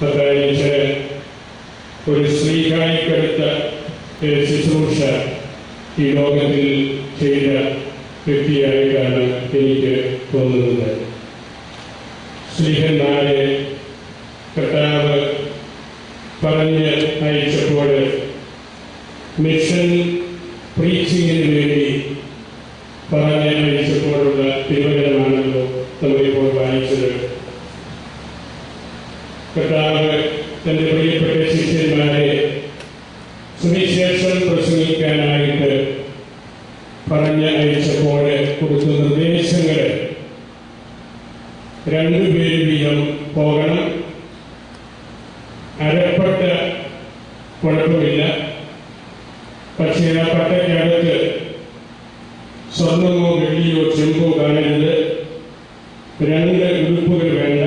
പ്രത്യേകിച്ച് ഒരു സ്ത്രീകായിക്കെടുത്ത ശുശ്രൂഷ ഈ ലോകത്തിൽ ചെയ്ത വ്യക്തിയായിട്ടാണ് എനിക്ക് തോന്നുന്നത്. സ്ത്രീഹന്മാരെ കർത്താവ് പറഞ്ഞ് അയച്ചപ്പോൾ മിഷൻ പ്രീച്ചിങ്ങിന് വേണ്ടി പറഞ്ഞ് അയച്ചപ്പോഴുള്ള തിരുവചനമാണല്ലോ നമ്മളിപ്പോൾ വായിച്ചത് കർത്താവ് തന്റെ പ്രിയപ്പെട്ട ശിഷ്യന്മാരെ സുവിശേഷം പ്രസംഗിക്കാനായിട്ട് പറഞ്ഞ് അയച്ചപ്പോൾ കൊടുത്ത നിർദ്ദേശങ്ങൾ രണ്ടുപേര് വീതം പോകണം അരപ്പട്ട കുഴപ്പമില്ല പക്ഷേ ആ പട്ടയ്ക്കകത്ത് സ്വർണമോ വെള്ളിയോ ചെമ്പോ കാണരുത് രണ്ട് ഉടുപ്പുകൾ വേണ്ട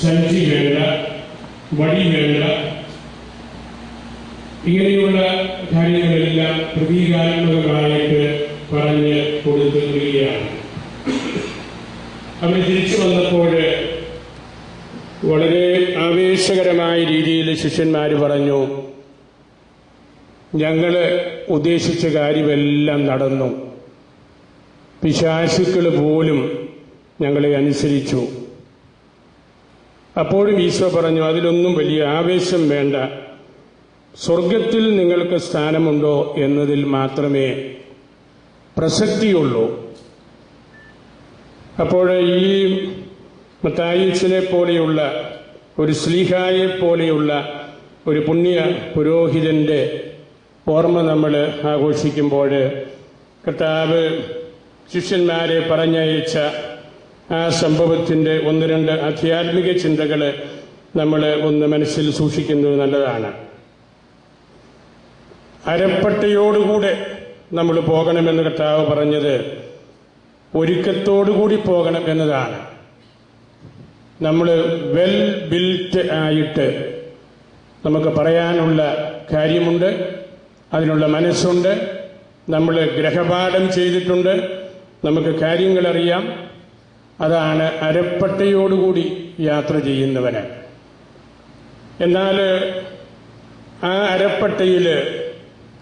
സഞ്ചി വേണ്ട വടി വേണ്ട ഇങ്ങനെയുള്ള കാര്യങ്ങളെല്ലാം പ്രതീകാത്മകമായിട്ട് പറഞ്ഞ് കൊടുത്തിരിക്കുകയാണ് അവർ തിരിച്ചു വന്നപ്പോൾ വളരെ ആവേശകരമായ രീതിയിൽ ശിഷ്യന്മാർ പറഞ്ഞു ഞങ്ങൾ ഉദ്ദേശിച്ച കാര്യമെല്ലാം നടന്നു. പിശാശുക്കൾ പോലും ഞങ്ങളെ അനുസരിച്ചു. അപ്പോഴും ഈശോ പറഞ്ഞു അതിലൊന്നും വലിയ ആവേശം വേണ്ട. സ്വർഗത്തിൽ നിങ്ങൾക്ക് സ്ഥാനമുണ്ടോ എന്നതിൽ മാത്രമേ പ്രസക്തിയുള്ളൂ. അപ്പോൾ ഈ മത്തായിച്ചിനെ പോലെയുള്ള ഒരു സ്ലീഹായെ പോലെയുള്ള ഒരു പുണ്യ പുരോഹിതന്റെ ഓർമ്മ നമ്മൾ ആഘോഷിക്കുമ്പോൾ കർത്താവ് ശിഷ്യന്മാരെ പറഞ്ഞയച്ച ആ സംഭവത്തിന്റെ ഒന്ന് രണ്ട് ആധ്യാത്മിക ചിന്തകൾ നമ്മൾ ഒന്ന് മനസ്സിൽ സൂക്ഷിക്കുന്നത് നല്ലതാണ്. അരപ്പട്ടയോടുകൂടെ നമ്മൾ പോകണമെന്ന് കർത്താവ് പറഞ്ഞത് ഒരുക്കത്തോടുകൂടി പോകണം എന്നതാണ്. നമ്മൾ വെൽ ബിൽറ്റ് ആയിട്ട് നമുക്ക് പറയാനുള്ള കാര്യമുണ്ട് അതിനുള്ള മനസ്സുണ്ട് നമ്മൾ ഗ്രഹപാഠം ചെയ്തിട്ടുണ്ട് നമുക്ക് കാര്യങ്ങളറിയാം. അതാണ് അരപ്പട്ടയോടുകൂടി യാത്ര ചെയ്യുന്നവന്. എന്നാൽ ആ അരപ്പട്ടയിൽ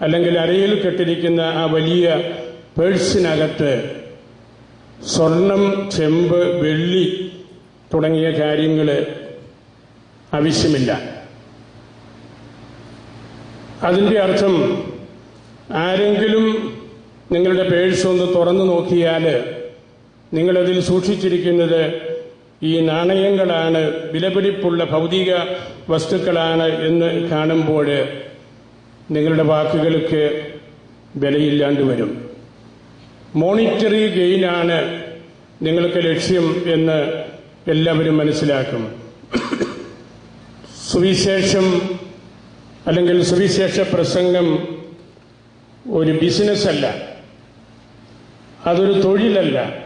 അല്ലെങ്കിൽ അരയിൽ കെട്ടിരിക്കുന്ന ആ വലിയ പേഴ്സിനകത്ത് സ്വർണം ചെമ്പ് വെള്ളി തുടങ്ങിയ കാര്യങ്ങൾ ആവശ്യമില്ല. അതിന്റെ അർത്ഥം ആരെങ്കിലും നിങ്ങളുടെ പേഴ്സ് ഒന്ന് തുറന്നു നോക്കിയാൽ നിങ്ങളതിൽ സൂക്ഷിച്ചിരിക്കുന്നത് ഈ നാണയങ്ങളാണ് വിലപിടിപ്പുള്ള ഭൗതിക വസ്തുക്കളാണ് എന്ന് കാണുമ്പോൾ നിങ്ങളുടെ വാക്കുകൾക്ക് വിലയില്ലാണ്ട് വരും. മോണിറ്ററി ഗെയിനാണ് നിങ്ങൾക്ക് ലക്ഷ്യം എന്ന് എല്ലാവരും മനസ്സിലാക്കും. സുവിശേഷം അല്ലെങ്കിൽ സുവിശേഷ പ്രസംഗം ഒരു ബിസിനസ്സല്ല. അതൊരു തൊഴിലല്ല.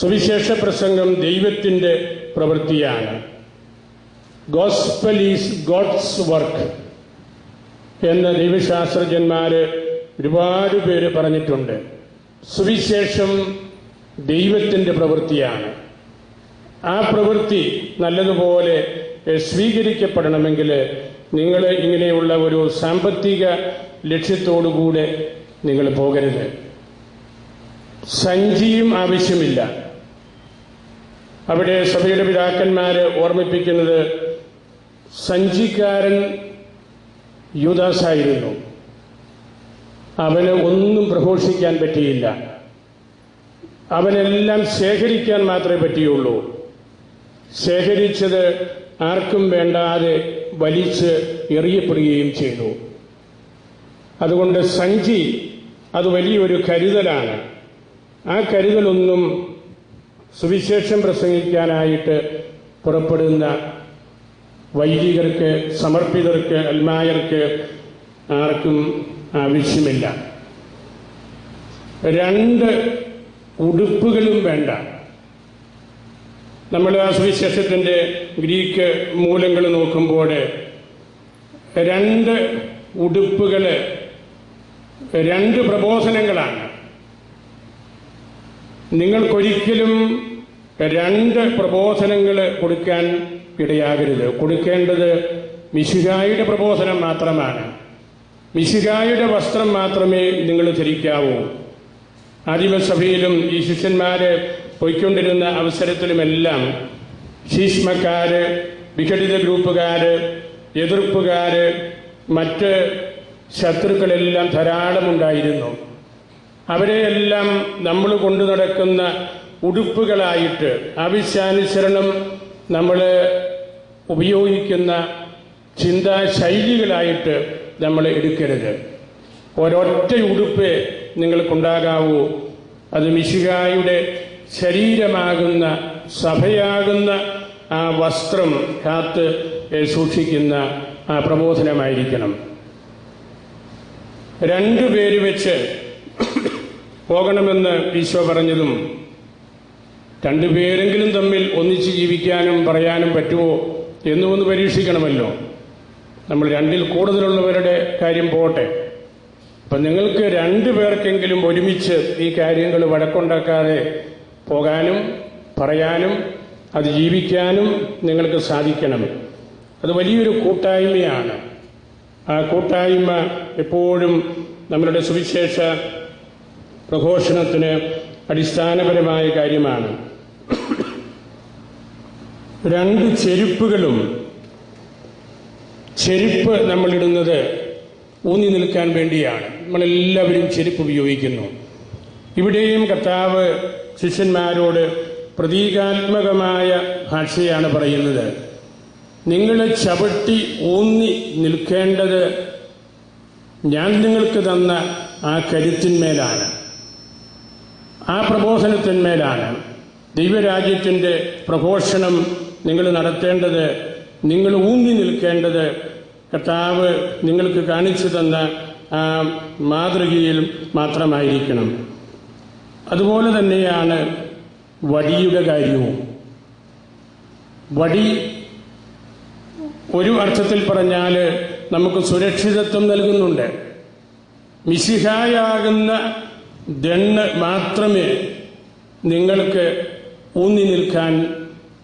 സുവിശേഷ പ്രസംഗം ദൈവത്തിന്റെ പ്രവൃത്തിയാണ്. ഗോസ്പൽ ഈസ് ഗോഡ്സ് വർക്ക് എന്ന് ദൈവശാസ്ത്രജ്ഞന്മാര് ഒരുപാട് പേര് പറഞ്ഞിട്ടുണ്ട്. സുവിശേഷം ദൈവത്തിന്റെ പ്രവൃത്തിയാണ്. ആ പ്രവൃത്തി നല്ലതുപോലെ സ്വീകരിക്കപ്പെടണമെങ്കിൽ നിങ്ങൾ ഇങ്ങനെയുള്ള ഒരു സാമ്പത്തിക ലക്ഷ്യത്തോടുകൂടെ നിങ്ങൾ പോകരുത്. സഞ്ചിയും ആവശ്യമില്ല. അവിടെ സഭയുടെ പിതാക്കന്മാര് ഓർമ്മിപ്പിക്കുന്നത് സഞ്ചിക്കാരൻ യുദാസായിരുന്നു. അവന് ഒന്നും പ്രഘോഷിക്കാൻ പറ്റിയില്ല. അവനെല്ലാം ശേഖരിക്കാൻ മാത്രമേ പറ്റിയുള്ളൂ. ശേഖരിച്ചത് ആർക്കും വേണ്ടാതെ വലിച്ച് എറിയപ്പെടുകയും ചെയ്തു. അതുകൊണ്ട് സഞ്ചി അത് വലിയൊരു കരുതലാണ്. ആ കരുതലൊന്നും സുവിശേഷം പ്രസംഗിക്കാനായിട്ട് പുറപ്പെടുന്ന വൈദികർക്ക് സമർപ്പിതർക്ക് അൽമായർക്ക് ആർക്കും ആവശ്യമില്ല. രണ്ട് ഉടുപ്പുകളും വേണ്ട. നമ്മൾ ആ സുവിശേഷത്തിന്റെ ഗ്രീക്ക് മൂലങ്ങൾ നോക്കുമ്പോൾ രണ്ട് ഉടുപ്പുകൾ രണ്ട് പ്രബോധനങ്ങളാണ്. നിങ്ങൾക്കൊരിക്കലും രണ്ട് പ്രബോധനങ്ങൾ കൊടുക്കാൻ ഇടയാകരുത്. കൊടുക്കേണ്ടത് മിശുകായുടെ പ്രബോധനം മാത്രമാണ്. മിശുകായുടെ വസ്ത്രം മാത്രമേ നിങ്ങൾ ധരിക്കാവൂ. ആദിമസഭയിലും ഈ ശിഷ്യന്മാര് പോയിക്കൊണ്ടിരുന്ന അവസരത്തിലുമെല്ലാം ശീഷ്മക്കാര് വിഘടിത ഗ്രൂപ്പുകാര് എതിർപ്പുകാര് മറ്റ് ശത്രുക്കളെല്ലാം ധാരാളമുണ്ടായിരുന്നു. അവരെയെല്ലാം നമ്മൾ കൊണ്ടു നടക്കുന്ന ഉടുപ്പുകളായിട്ട് ആവശ്യാനുസരണം നമ്മൾ ഉപയോഗിക്കുന്ന ചിന്താശൈലികളായിട്ട് നമ്മൾ എടുക്കരുത്. ഒരൊറ്റ ഉടുപ്പ് നിങ്ങൾക്കുണ്ടാകാവൂ. അത് മിശികായുടെ ശരീരമാകുന്ന സഭയാകുന്ന ആ വസ്ത്രം കാത്ത് സൂക്ഷിക്കുന്ന പ്രബോധനമായിരിക്കണം. രണ്ടു പേര് വെച്ച് പോകണമെന്ന് ഈശോ പറഞ്ഞതും രണ്ടുപേരെങ്കിലും തമ്മിൽ ഒന്നിച്ച് ജീവിക്കാനും പറയാനും പറ്റുമോ എന്ന് ഒന്ന് പരീക്ഷിക്കണമല്ലോ. നമ്മൾ രണ്ടിൽ കൂടുതലുള്ളവരുടെ കാര്യം പോട്ടെ. അപ്പം നിങ്ങൾക്ക് രണ്ടു പേർക്കെങ്കിലും ഒരുമിച്ച് ഈ കാര്യങ്ങൾ വഴക്കുണ്ടാക്കാതെ പോകാനും പറയാനും അത് ജീവിക്കാനും നിങ്ങൾക്ക് സാധിക്കണം. അത് വലിയൊരു കൂട്ടായ്മയാണ്. ആ കൂട്ടായ്മ എപ്പോഴും നമ്മളുടെ സുവിശേഷ പ്രഘോഷണത്തിന് അടിസ്ഥാനപരമായ കാര്യമാണ്. രണ്ട് ചെരുപ്പുകളും ചെരുപ്പ് നമ്മളിടുന്നത് ഊന്നി നിൽക്കാൻ വേണ്ടിയാണ്. നമ്മളെല്ലാവരും ചെരുപ്പ് ഉപയോഗിക്കുന്നു. ഇവിടെയും കർത്താവ് ശിഷ്യന്മാരോട് പ്രതീകാത്മകമായ ഭാഷയാണ് പറയുന്നത്. നിങ്ങൾ ചവിട്ടി ഊന്നി നിൽക്കേണ്ടത് ഞാൻ നിങ്ങൾക്ക് തന്ന ആ കരുത്തിന്മേലാണ്. ആ പ്രബോധനത്തിന്മേലാണ്. ദൈവരാജ്യത്തിന്റെ പ്രഘോഷണം നിങ്ങൾ നടത്തേണ്ടത് നിങ്ങൾ ഊന്നി നിൽക്കേണ്ടത്. കർത്താവ് നിങ്ങൾക്ക് കാണിച്ചു തന്ന ആ മാതൃകയിൽ മാത്രമായിരിക്കണം. അതുപോലെ തന്നെയാണ് വടിയുടെ കാര്യവും. വടി ഒരു അർത്ഥത്തിൽ പറഞ്ഞാൽ നമുക്ക് സുരക്ഷിതത്വം നൽകുന്നുണ്ട്. മിശിഹായാകുന്ന ദണ്ണ് മാത്രമേ നിങ്ങൾക്ക് ഊന്നി നിൽക്കാൻ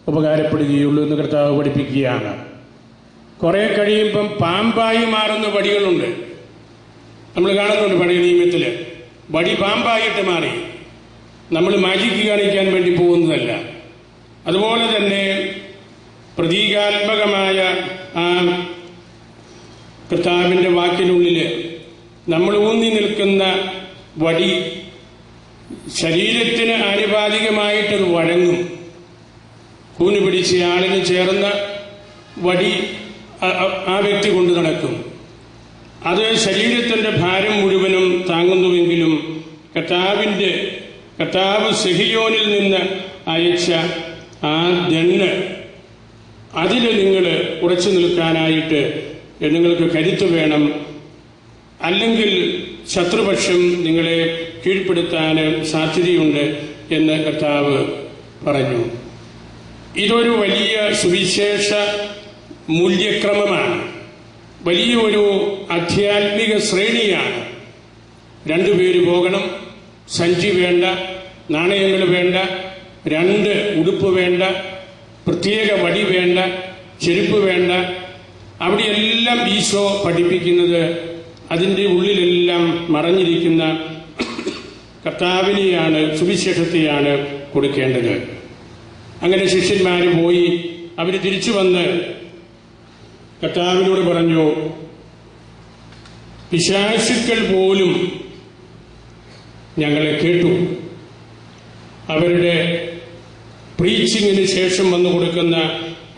ഉപകാരപ്പെടുകയുള്ളൂ എന്ന് കർത്താവ് പഠിപ്പിക്കുകയാണ്. കുറെ കഴിയുമ്പം പാമ്പായി മാറുന്ന വടികളുണ്ട്. നമ്മൾ കാണുന്നുണ്ട് പഴയ നിയമത്തിൽ. വടി പാമ്പായിട്ട് മാറി. നമ്മൾ മാജിക്ക് കാണിക്കാൻ വേണ്ടി പോകുന്നതല്ല. അതുപോലെ തന്നെ പ്രതീകാത്മകമായ ആ കർത്താവിന്റെ വാക്കിനുള്ളിൽ നമ്മൾ ഊന്നി നിൽക്കുന്ന വടി ശരീരത്തിന് ആനുപാതികമായിട്ടത് വഴങ്ങും. കൂന് പിടിച്ച ആളിന് ചേർന്ന വടി ആ- വ്യക്തി കൊണ്ട് നടക്കും. അത് ശരീരത്തിന്റെ ഭാരം മുഴുവനും താങ്ങുന്നുവെങ്കിലും കർത്താവിന്റെ കർത്താവ് സെഹിയോനിൽ നിന്ന് അയച്ച ആ ദണ്ണ്. അതിൽ നിങ്ങൾ ഉറച്ചു നിൽക്കാനായിട്ട് നിങ്ങൾക്ക് കരുത്ത് വേണം. അല്ലെങ്കിൽ ശത്രുപക്ഷം നിങ്ങളെ കീഴ്പ്പെടുത്താൻ സാധ്യതയുണ്ട് എന്ന് കർത്താവ് പറഞ്ഞു. ഇതൊരു വലിയ സുവിശേഷ മൂല്യക്രമമാണ്. വലിയൊരു ആധ്യാത്മിക ശ്രേണിയാണ്. രണ്ടുപേര് പോകണം. സഞ്ചി വേണ്ട നാണയങ്ങൾ വേണ്ട രണ്ട് ഉടുപ്പ് വേണ്ട പ്രത്യേക വടി വേണ്ട ചെരുപ്പ് വേണ്ട. അവിടെയെല്ലാം ഈശോ പഠിപ്പിക്കുന്നത് അതിന്റെ ഉള്ളിലെല്ലാം മറഞ്ഞിരിക്കുന്ന കർത്താവിനെയാണ് സുവിശേഷത്തെയാണ് കൊടുക്കേണ്ടത്. അങ്ങനെ ശിഷ്യന്മാർ പോയി അവർ തിരിച്ചു വന്ന് കർത്താവിനോട് പറഞ്ഞു പിശാശുക്കൾ പോലും ഞങ്ങളെ കേട്ടു. അവരുടെ പ്രീച്ചിങ്ങിന് ശേഷം വന്നു കൊടുക്കുന്ന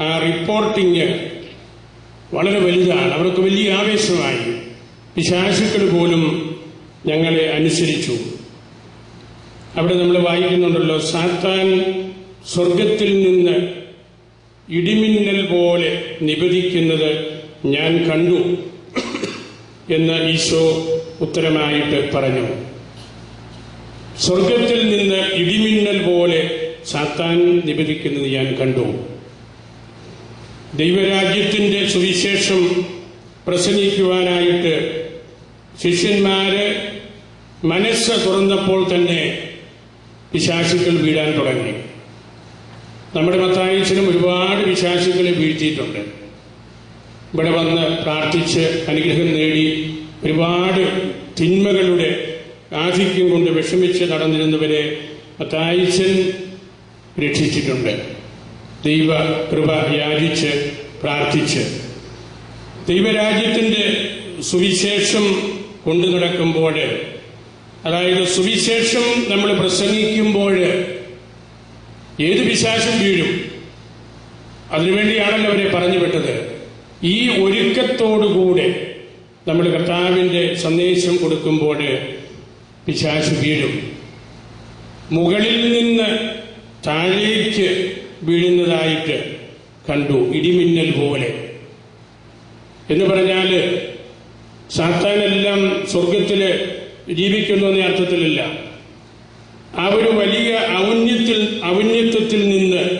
ആ റിപ്പോർട്ടിങ് വളരെ വലുതാണ്. അവർക്ക് വലിയ ആവേശമായി. പിശാശുക്കൾ പോലും ഞങ്ങളെ അനുസരിച്ചു. അവിടെ നമ്മൾ വായിക്കുന്നുണ്ടല്ലോ സാത്താൻ സ്വർഗത്തിൽ നിന്ന് ഇടിമിന്നൽ പോലെ നിപതിക്കുന്നത് ഞാൻ കണ്ടു എന്ന് ഈശോ ഉത്തരമായിട്ട് പറഞ്ഞു. സ്വർഗത്തിൽ നിന്ന് ഇടിമിന്നൽ പോലെ സാത്താൻ നിബന്ധിക്കുന്നത് ഞാൻ കണ്ടു. ദൈവരാജ്യത്തിന്റെ സുവിശേഷം പ്രസംഗിക്കുവാനായിട്ട് ശിഷ്യന്മാര് മനസ്സ് തുറന്നപ്പോൾ തന്നെ വിശാസികൾ വീഴാൻ തുടങ്ങി. നമ്മുടെ മത്തായച്ചനും ഒരുപാട് വിശാസികളെ വീഴ്ത്തിയിട്ടുണ്ട്. ഇവിടെ വന്ന് പ്രാർത്ഥിച്ച് അനുഗ്രഹം നേടി ഒരുപാട് തിന്മകളുടെ ആധിക്യം കൊണ്ട് വിഷമിച്ച് നടന്നിരുന്നവരെ മത്തായിച്ചൻ രക്ഷിച്ചിട്ടുണ്ട്. ദൈവ കൃപ യാചിച്ച് പ്രാർത്ഥിച്ച്. ദൈവരാജ്യത്തിന്റെ സുവിശേഷം കൊണ്ടു നടക്കുമ്പോൾ അതായത് സുവിശേഷം നമ്മൾ പ്രസംഗിക്കുമ്പോൾ ഏത് വിശ്വാസം വീഴും. അതിനുവേണ്ടിയാണല്ലോ അവരെ പറഞ്ഞു വിട്ടത്. ഈ ഒരുക്കത്തോടുകൂടെ നമ്മൾ കർത്താവിന്റെ സന്ദേശം കൊടുക്കുമ്പോൾ പിശാശ് വീഴും. മുകളിൽ നിന്ന് താഴേക്ക് വീഴുന്നതായിട്ട് കണ്ടു ഇടിമിന്നൽ പോലെ. എന്ന് പറഞ്ഞാൽ സാത്താനെല്ലാം സ്വർഗത്തിൽ ജീവിക്കുന്നു എന്ന അർത്ഥത്തിലല്ല. ആ ഒരു വലിയ ഔന്നത്തിൽ ഔന്നത്വത്തിൽ നിന്ന്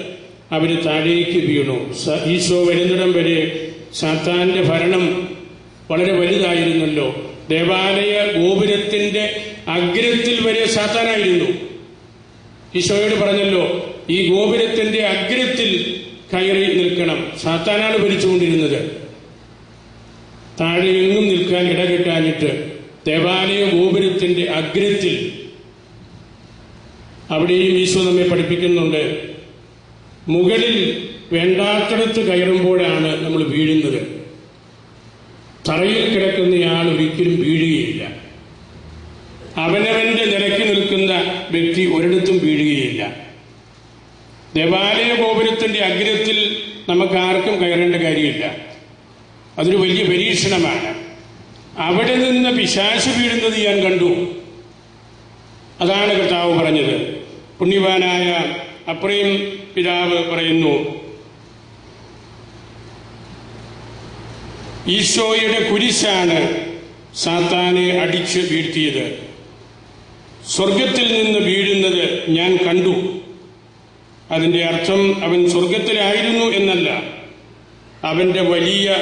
അവർ താഴേക്ക് വീണു. ഈശോ വരുന്നിടം വരെ സാത്താന്റെ ഭരണം വളരെ വലുതായിരുന്നല്ലോ. ദേവാലയ ഗോപുരത്തിന്റെ അഗ്രത്തിൽ വരെ സാത്താനായിരുന്നു ഈശോയോട് പറഞ്ഞല്ലോ ഈ ഗോപുരത്തിന്റെ അഗ്രത്തിൽ കയറി നിൽക്കണം. സാത്താനാണ് ഭരിച്ചുകൊണ്ടിരുന്നത്. താഴെ എങ്ങും നിൽക്കാൻ ഇടകിട്ടാനിട്ട് ദേവാലയ ഗോപുരത്തിന്റെ അഗ്രത്തിൽ അവിടെയും ഈശോ നമ്മെ പഠിപ്പിക്കുന്നുണ്ട്. മുകളിൽ വേണ്ടാത്തടത്ത് കയറുമ്പോഴാണ് നമ്മൾ വീഴുന്നത്. തറയിൽ കിടക്കുന്നയാൾ ഒരിക്കലും വീഴുകയില്ല. അവനവന്റെ നിലയ്ക്ക് നിൽക്കുന്ന വ്യക്തി ഒരിടത്തും വീഴുകയില്ല. ദേവാലയ ഗോപുരത്തിന്റെ അഗ്രത്തിൽ നമുക്ക് ആർക്കും കയറേണ്ട കാര്യമില്ല. അതൊരു വലിയ പരീക്ഷണമാണ്. അവിടെ നിന്ന് പിശാശ് വീഴുന്നത് ഞാൻ കണ്ടു. അതാണ് കർത്താവ് പറഞ്ഞത്. പുണ്യവാനായ അപ്രയും പിതാവ് പറയുന്നു ഈശോയുടെ കുരിശാണ് സാത്താനെ അടിച്ച് വീഴ്ത്തിയത്. സ്വർഗത്തിൽ നിന്ന് വീഴുന്നത് ഞാൻ കണ്ടു. അതിന്റെ അർത്ഥം അവൻ സ്വർഗത്തിലായിരുന്നു എന്നല്ല. അവന്റെ വലിയ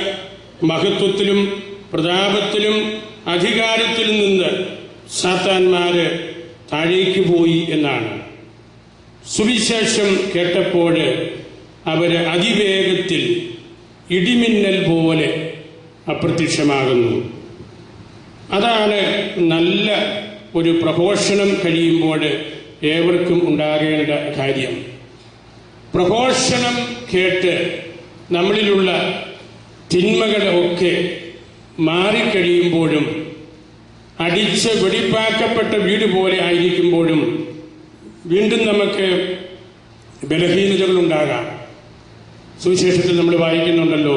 മഹത്വത്തിലും പ്രതാപത്തിലും അധികാരത്തിൽ നിന്ന് സാത്താന്മാര് താഴേക്ക് പോയി എന്നാണ്. സുവിശേഷം കേട്ടപ്പോൾ അവർ അതിവേഗത്തിൽ ഇടിമിന്നൽ പോലെ അപ്രത്യക്ഷമാകുന്നു. അതാണ് നല്ല ഒരു പ്രഘോഷണം കഴിയുമ്പോൾ ഏവർക്കും ഉണ്ടാകേണ്ട കാര്യം. പ്രഘോഷണം കേട്ട് നമ്മളിലുള്ള തിന്മകളൊക്കെ മാറിക്കഴിയുമ്പോഴും അടിച്ച് വെടിപ്പാക്കപ്പെട്ട വീട് പോലെ ആയിരിക്കുമ്പോഴും വീണ്ടും നമുക്ക് ബലഹീനതകൾ ഉണ്ടാകാം സുവിശേഷത്തിൽ നമ്മൾ വായിക്കുന്നുണ്ടല്ലോ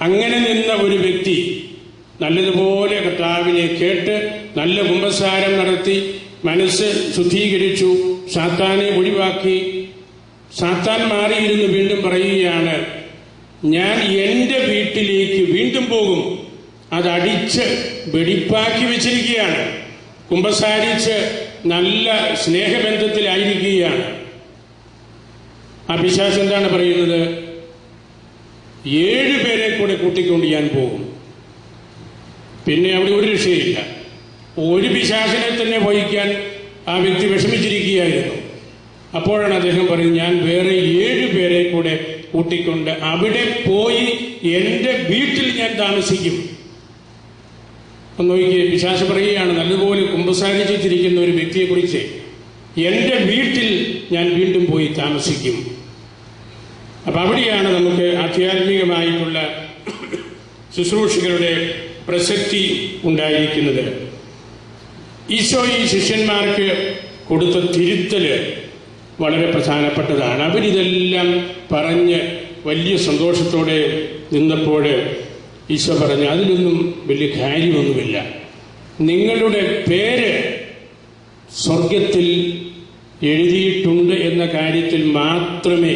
അങ്ങനെ നിന്ന ഒരു വ്യക്തി നല്ലതുപോലെ കർത്താവിനെ കേട്ട് നല്ല കുമ്പസാരം നടത്തി മനസ്സ് ശുദ്ധീകരിച്ചു സാത്താനെ ഒഴിവാക്കി. സാത്താൻ മാറിയിരുന്ന് വീണ്ടും പറയുകയാണ് ഞാൻ എന്റെ വീട്ടിലേക്ക് വീണ്ടും പോകും. അതടിച്ച് വെടിപ്പാക്കി വെച്ചിരിക്കുകയാണ്. കുമ്പസാരിച്ച് നല്ല സ്നേഹബന്ധത്തിലായിരിക്കുകയാണ്. ആ പിശാസ് എന്താണ് പറയുന്നത്? ഏഴ് പേരെ കൂടെ കൂട്ടിക്കൊണ്ട് ഞാൻ പോകും. പിന്നെ അവിടെ ഒരു രക്ഷയില്ല. ഒരു പിശാചിനെ തന്നെ വഹിക്കാൻ ആ വ്യക്തി വിഷമിച്ചിരിക്കുകയായിരുന്നു. അപ്പോഴാണ് അദ്ദേഹം പറയുന്നത് ഞാൻ വേറെ ഏഴു പേരെ കൂടെ കൂട്ടിക്കൊണ്ട് അവിടെ പോയി എന്റെ വീട്ടിൽ ഞാൻ താമസിക്കും. ഒന്ന് നോക്കിയേ പറയുകയാണ് നല്ലതുപോലെ കുമ്പസാരിച്ചിരിക്കുന്ന ഒരു വ്യക്തിയെക്കുറിച്ച് എന്റെ വീട്ടിൽ ഞാൻ വീണ്ടും പോയി താമസിക്കും. അപ്പൊ അവിടെയാണ് നമുക്ക് ആധ്യാത്മികമായിട്ടുള്ള ശുശ്രൂഷകളുടെ പ്രസക്തി ഉണ്ടായിരിക്കുന്നത്. ഈശോ ഈ ശിഷ്യന്മാർക്ക് കൊടുത്ത തിരുത്തൽ വളരെ പ്രധാനപ്പെട്ടതാണ്. അവരിതെല്ലാം പറഞ്ഞ് വലിയ സന്തോഷത്തോടെ നിന്നപ്പോൾ ഈശോ പറഞ്ഞു അതിലൊന്നും വലിയ കാര്യമൊന്നുമില്ല. നിങ്ങളുടെ പേര് സ്വർഗത്തിൽ എഴുതിയിട്ടുണ്ട് എന്ന കാര്യത്തിൽ മാത്രമേ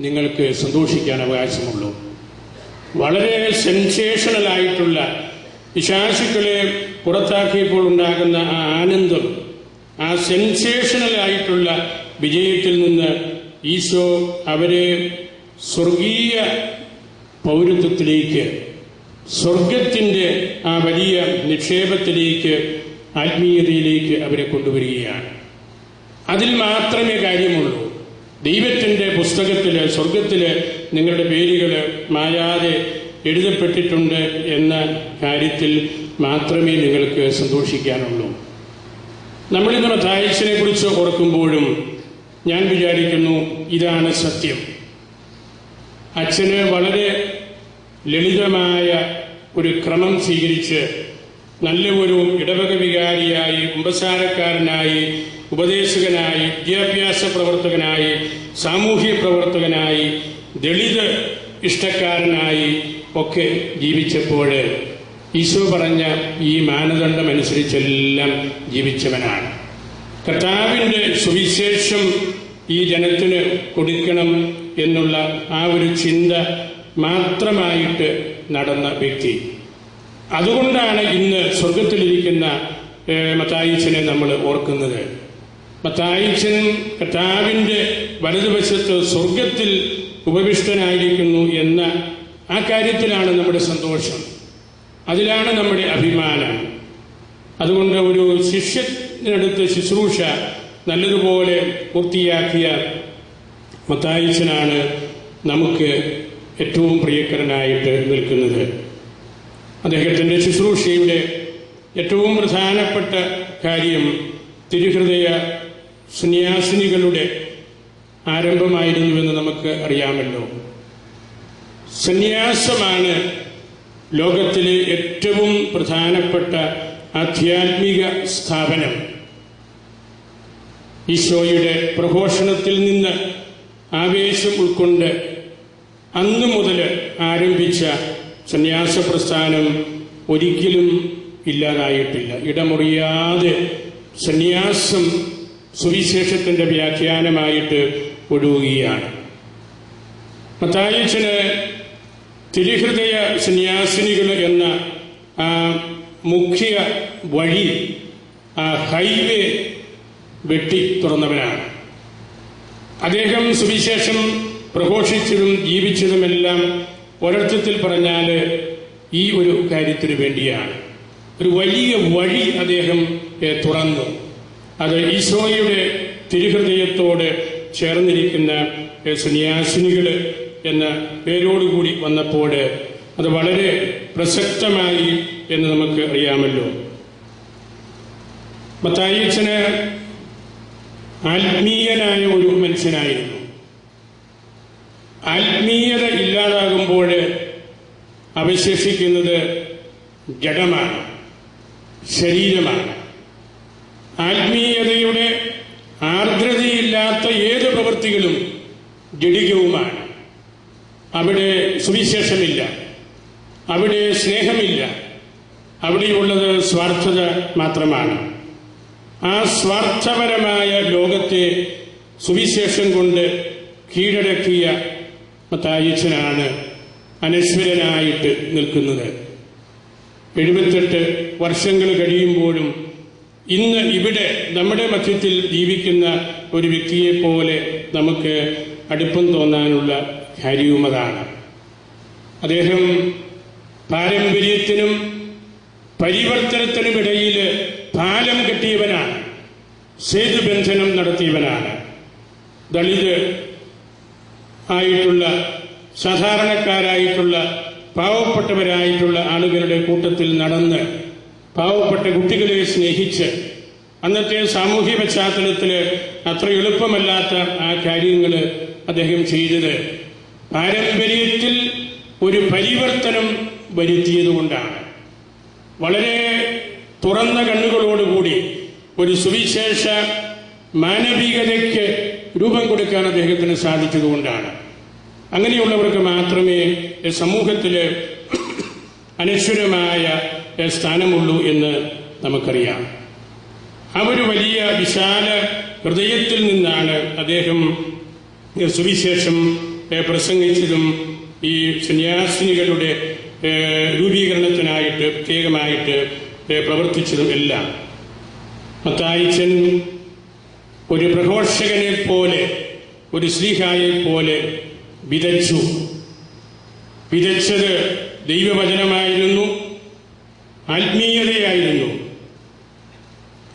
നിങ്ങൾക്ക് സന്തോഷിക്കാൻ അവകാശമുള്ളൂ. വളരെ സെൻസേഷണലായിട്ടുള്ള പിശാശുക്കളെ പുറത്താക്കിയപ്പോൾ ഉണ്ടാകുന്ന ആ ആനന്ദം ആ സെൻസേഷണൽ ആയിട്ടുള്ള വിജയത്തിൽ നിന്ന് ഈശോ അവരെ സ്വർഗീയ പൗരത്വത്തിലേക്ക് സ്വർഗത്തിന്റെ ആ വലിയ നിക്ഷേപത്തിലേക്ക് ആത്മീയതയിലേക്ക് അവരെ കൊണ്ടുവരികയാണ്. അതിൽ മാത്രമേ കാര്യമുള്ളൂ. ദൈവത്തിന്റെ പുസ്തകത്തിൽ സ്വർഗത്തിൽ നിങ്ങളുടെ പേരുകൾ മായാതെ എഴുതപ്പെട്ടിട്ടുണ്ട് എന്ന കാര്യത്തിൽ മാത്രമേ നിങ്ങൾക്ക് സന്തോഷിക്കാനുള്ളൂ. നമ്മളിന്ന് മത്തായച്ചനെ കുറിച്ച് ഓർക്കുമ്പോഴും ഞാൻ വിചാരിക്കുന്നു ഇതാണ് സത്യം. അച്ഛന് വളരെ ലളിതമായ ഒരു ക്രമം സ്വീകരിച്ച് നല്ല ഒരു ഇടവക വികാരിയായി കുമ്പസാരക്കാരനായി ഉപദേശകനായി വിദ്യാഭ്യാസ പ്രവർത്തകനായി സാമൂഹ്യ പ്രവർത്തകനായി ദളിത് ഇഷ്ടക്കാരനായി ഒക്കെ ജീവിച്ചപ്പോൾ ഈശോ പറഞ്ഞ ഈ മാനദണ്ഡം അനുസരിച്ചെല്ലാം ജീവിച്ചവനാണ്. കർത്താവിന്റെ സുവിശേഷം ഈ ജനത്തിന് കൊടുക്കണം എന്നുള്ള ആ ഒരു ചിന്ത മാത്രമായിട്ട് നടന്ന വ്യക്തി. അതുകൊണ്ടാണ് ഇന്ന് സ്വർഗത്തിലിരിക്കുന്ന മത്തായിച്ചനെ നമ്മൾ ഓർക്കുന്നത്. മത്തായിച്ചൻ കർത്താവിന്റെ വലതുവശത്ത് സ്വർഗത്തിൽ ഉപവിഷ്ടനായിരിക്കുന്നു എന്ന ആ കാര്യത്തിലാണ് നമ്മുടെ സന്തോഷം. അതിലാണ് നമ്മുടെ അഭിമാനം. അതുകൊണ്ട് ഒരു ശിഷ്യനടുത്ത് ശുശ്രൂഷ നല്ലതുപോലെ പൂർത്തിയാക്കിയ മത്തായിച്ചനാണ് നമുക്ക് ഏറ്റവും പ്രിയക്കരനായിട്ട് നിൽക്കുന്നത്. അദ്ദേഹത്തിന്റെ ശുശ്രൂഷയുടെ ഏറ്റവും പ്രധാനപ്പെട്ട കാര്യം തിരുഹൃദയ സന്യാസിനികളുടെ ആരംഭമായിരുന്നുവെന്ന് നമുക്ക് അറിയാമല്ലോ. സന്യാസമാണ് ലോകത്തിലെ ഏറ്റവും പ്രധാനപ്പെട്ട ആധ്യാത്മിക സ്ഥാപനം ഈശോയുടെ പ്രഘോഷണത്തിൽ നിന്ന് ആവേശം ഉൾക്കൊണ്ട് അന്നു മുതൽ ആരംഭിച്ച സന്യാസ പ്രസ്ഥാനം ഒരിക്കലും ഇല്ലാതായിട്ടില്ല. ഇടമുറിയാതെ സന്യാസം സുവിശേഷത്തിന്റെ വ്യാഖ്യാനമായിട്ട് ഒഴുകുകയാണ്. മത്തായച്ചന് തിരുഹൃദയ സന്യാസിനികൾ എന്ന മുഖ്യ വഴി ഹൈവേ വെട്ടി തുറന്നവനാണ് അദ്ദേഹം സുവിശേഷം പ്രഘോഷിച്ചതും ജീവിച്ചതുമെല്ലാം ഒരർത്ഥത്തിൽ പറഞ്ഞാൽ ഈ ഒരു കാര്യത്തിനു വേണ്ടിയാണ്. ഒരു വലിയ വഴി അദ്ദേഹം തുറന്നു. അത് ഈശോയുടെ തിരുഹൃദയത്തോട് ചേർന്നിരിക്കുന്ന സന്യാസിനികൾ എന്ന പേരോടുകൂടി വന്നപ്പോൾ അത് വളരെ പ്രസക്തമായി എന്ന് നമുക്ക് അറിയാമല്ലോ. മത്തായിച്ചന് ആത്മീയനായ ഒരു മനുഷ്യനായിരുന്നു. ആത്മീയത ഇല്ലാതാകുമ്പോൾ അവശേഷിക്കുന്നത് ജഡമാണ് ശരീരമാണ്. ആത്മീയതയുടെ ആർദ്രതയില്ലാത്ത ഏത് പ്രവൃത്തികളും ജഡികവുമാണ്. അവിടെ സുവിശേഷമില്ല. അവിടെ സ്നേഹമില്ല. അവിടെയുള്ളത് സ്വാർത്ഥത മാത്രമാണ്. ആ സ്വാർത്ഥപരമായ ലോകത്തെ സുവിശേഷം കൊണ്ട് കീഴടക്കിയ മത്തായച്ചനാണ് അനശ്വരനായിട്ട് നിൽക്കുന്നത്. എഴുപത്തെട്ട് വർഷങ്ങൾ കഴിയുമ്പോഴും ഇന്ന് ഇവിടെ നമ്മുടെ മധ്യത്തിൽ ജീവിക്കുന്ന ഒരു വ്യക്തിയെ പോലെ നമുക്ക് അടുപ്പം തോന്നാനുള്ള കാര്യവും അതാണ് അദ്ദേഹം പാരമ്പര്യത്തിനും പരിവർത്തനത്തിനുമിടയിൽ പാലം കെട്ടിയവനാണ്. സേതുബന്ധനം നടത്തിയവനാണ്. ദളിത് ആയിട്ടുള്ള സാധാരണക്കാരായിട്ടുള്ള പാവപ്പെട്ടവരായിട്ടുള്ള ആളുകളുടെ കൂട്ടത്തിൽ നടന്ന് പാവപ്പെട്ട കുട്ടികളെ സ്നേഹിച്ച് അന്നത്തെ സാമൂഹ്യ പശ്ചാത്തലത്തിൽ അത്ര എളുപ്പമല്ലാത്ത ആ കാര്യങ്ങൾ അദ്ദേഹം ചെയ്തത് പാരമ്പര്യത്തിൽ ഒരു പരിവർത്തനം വരുത്തിയതുകൊണ്ടാണ്. വളരെ തുറന്ന കണ്ണുകളോടുകൂടി ഒരു സുവിശേഷ മാനവികതയ്ക്ക് രൂപം കൊടുക്കാൻ അദ്ദേഹത്തിന് സാധിച്ചതുകൊണ്ടാണ്. അങ്ങനെയുള്ളവർക്ക് മാത്രമേ സമൂഹത്തിൽ അനശ്വരമായ സ്ഥാനമുള്ളൂ എന്ന് നമുക്കറിയാം. ആ ഒരു വലിയ വിശാല ഹൃദയത്തിൽ നിന്നാണ് അദ്ദേഹം സുവിശേഷം പ്രസംഗിച്ചതും ഈ സന്യാസിനികളുടെ രൂപീകരണത്തിനായിട്ട് പ്രത്യേകമായിട്ട് പ്രവർത്തിച്ചതും എല്ലാം. മത്തായിച്ചൻ ഒരു പ്രഘോഷകനെ പോലെ ഒരു ശ്രീഹായെ പോലെ വിതച്ചു. വിതച്ചത് ദൈവവചനമായിരുന്നു ആത്മീയതയായിരുന്നു.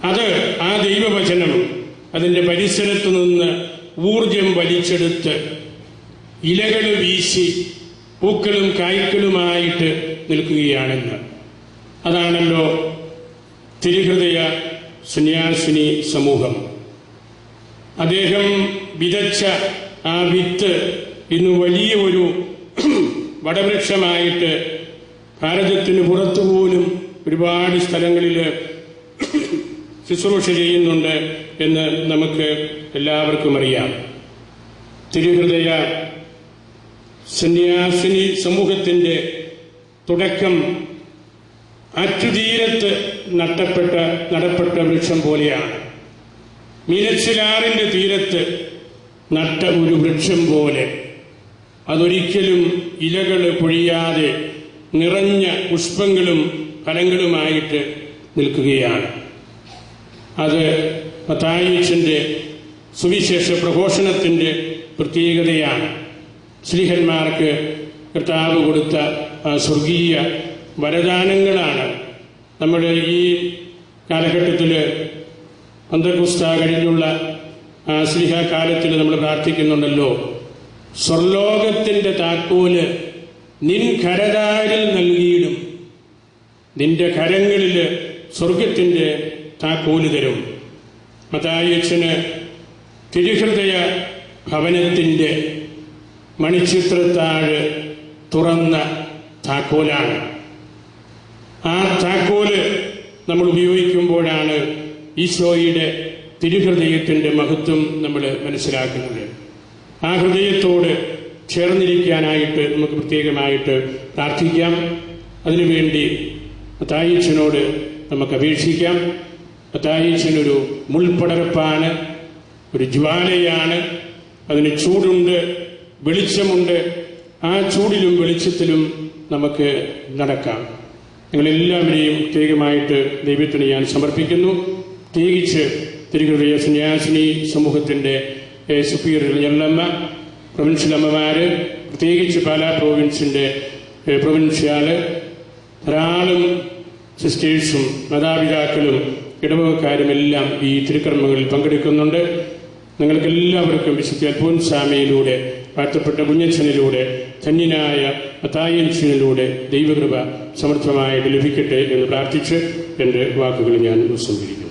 അത് ആ ദൈവവചനം അതിന്റെ പരിസരത്ത് നിന്ന് ഊർജം വലിച്ചെടുത്ത് ഇലകൾ വീശി പൂക്കളും കായ്ക്കളുമായിട്ട് നിൽക്കുകയാണെന്ന്. അതാണല്ലോ തിരുഹൃദയ സന്യാസിനി സമൂഹം. അദ്ദേഹം വിതച്ച ആ വിത്ത് ഇന്ന് വലിയ ഒരു വടവൃക്ഷമായിട്ട് ഭാരതത്തിന് പുറത്തുപോലും ഒരുപാട് സ്ഥലങ്ങളിൽ ശുശ്രൂഷ ചെയ്യുന്നുണ്ട് എന്ന് നമുക്ക് എല്ലാവർക്കും അറിയാം. തിരുഹൃദയ സന്യാസിനി സമൂഹത്തിന്റെ തുടക്കം അറ്റുതീരത്ത് നട്ടപ്പെട്ട നടപ്പെട്ട വൃക്ഷം പോലെയാണ്. മീനച്ചിലാറിന്റെ തീരത്ത് നട്ട ഒരു വൃക്ഷം പോലെ. അതൊരിക്കലും ഇലകൾ പൊഴിയാതെ നിറഞ്ഞ പുഷ്പങ്ങളും ഫലങ്ങളുമായിട്ട് നിൽക്കുകയാണ്. അത് മത്തായിച്ചന്റെ സുവിശേഷ പ്രഘോഷണത്തിന്റെ പ്രത്യേകതയാണ്. ശ്രീഹന്മാർക്ക് കർത്താവ് കൊടുത്ത സ്വർഗീയ വരദാനങ്ങളാണ്. നമ്മുടെ ഈ കാലഘട്ടത്തിൽ പന്തകുസ്ത കഴിഞ്ഞുള്ള സ്ലിഹ കാലത്തിൽ നമ്മൾ പ്രാർത്ഥിക്കുന്നുണ്ടല്ലോ. സ്വർലോകത്തിന്റെ താക്കോൽ നിൻ കരതാരിൽ നൽകിയിടും. നിന്റെ കരങ്ങളിൽ സ്വർഗത്തിന്റെ താക്കോൽ തരും. മതായച്ചന് തിരുഹൃദയ ഭവനത്തിന്റെ മണിച്ചിത്രത്താഴ് തുറന്ന താക്കോലാണ്. ആ താക്കോൽ നമ്മൾ ഉപയോഗിക്കുമ്പോഴാണ് ഈശോയുടെ തിരുഹൃദയത്തിന്റെ മഹത്വം നമ്മൾ മനസ്സിലാക്കുന്നത്. ആ ഹൃദയത്തോട് ചേർന്നിരിക്കാനായിട്ട് നമുക്ക് പ്രത്യേകമായിട്ട് പ്രാർത്ഥിക്കാം. അതിനുവേണ്ടി മത്തായിച്ചനോട് നമുക്ക് അപേക്ഷിക്കാം. മത്തായിച്ചനൊരു മുൾപ്പടർപ്പാണ് ഒരു ജ്വാലയാണ്. അതിന് ചൂടുണ്ട് വെളിച്ചമുണ്ട്. ആ ചൂടിലും വെളിച്ചത്തിലും നമുക്ക് നടക്കാം. നിങ്ങളെല്ലാവരെയും പ്രത്യേകമായിട്ട് ദൈവത്തിന് ഞാൻ സമർപ്പിക്കുന്നു. പ്രത്യേകിച്ച് തിരുഹൃദയ സന്യാസിനി സമൂഹത്തിന്റെ സുപ്പീരിയർ ഞെല്ലമ്മ പ്രൊവിൻഷ്യൽ അമ്മമാര് പ്രത്യേകിച്ച് പാലാ പ്രോവിൻസിന്റെ ഏഹ്, പ്രൊവിൻഷ്യാൽ ധാരാളം സിസ്റ്റേഴ്സും മാതാപിതാക്കളും ഇടവകക്കാരും എല്ലാം ഈ തിരുക്കർമ്മങ്ങളിൽ പങ്കെടുക്കുന്നുണ്ട്. നിങ്ങൾക്ക് എല്ലാവർക്കും വിശുദ്ധ അൽഫോൻസാമയിലൂടെ വാഴ്ത്തപ്പെട്ട കുഞ്ഞച്ഛനിലൂടെ ധന്യനായ അത്തായൻഷനിലൂടെ ദൈവകൃപ സമർത്ഥമായിട്ട് ലഭിക്കട്ടെ എന്ന് പ്രാർത്ഥിച്ച് എന്റെ വാക്കുകൾ ഞാൻ ഉപസംഹരിക്കുന്നു